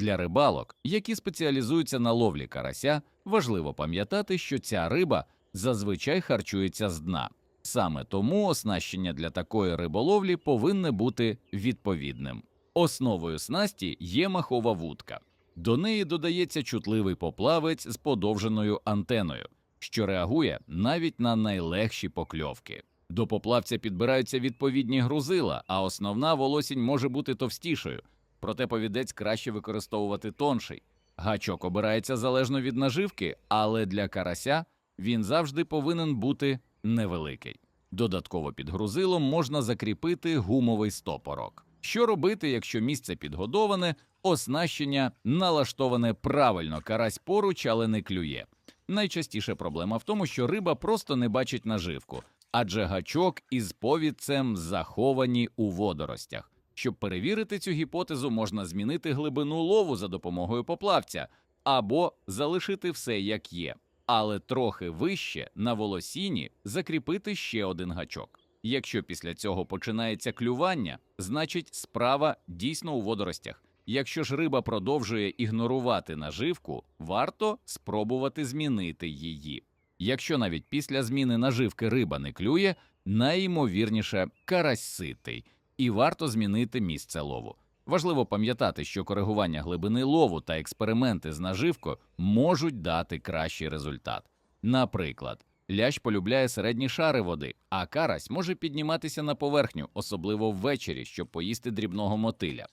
Для рибалок, які спеціалізуються на ловлі карася, важливо пам'ятати, що ця риба зазвичай харчується з дна. Саме тому оснащення для такої риболовлі повинне бути відповідним. Основою снасті є махова вудка. До неї додається чутливий поплавець з подовженою антеною, що реагує навіть на найлегші покльовки. До поплавця підбираються відповідні грузила, а основна волосінь може бути товстішою, проте повідець краще використовувати тонший. Гачок обирається залежно від наживки, але для карася він завжди повинен бути невеликий. Додатково під грузилом можна закріпити гумовий стопорок. Що робити, якщо місце підгодоване, оснащення налаштоване правильно, карась поруч, але не клює. Найчастіша проблема в тому, що риба просто не бачить наживку, адже гачок із повідцем заховані у водоростях. Щоб перевірити цю гіпотезу, можна змінити глибину лову за допомогою поплавця або залишити все як є, але трохи вище на волосіні закріпити ще один гачок. Якщо після цього починається клювання, значить справа дійсно у водоростях. Якщо ж риба продовжує ігнорувати наживку, варто спробувати змінити її. Якщо навіть після зміни наживки риба не клює, найімовірніше карась ситий, і варто змінити місце лову. Важливо пам'ятати, що коригування глибини лову та експерименти з наживкою можуть дати кращий результат. Наприклад, лящ полюбляє середні шари води, а карась може підніматися на поверхню, особливо ввечері, щоб поїсти дрібного мотиля.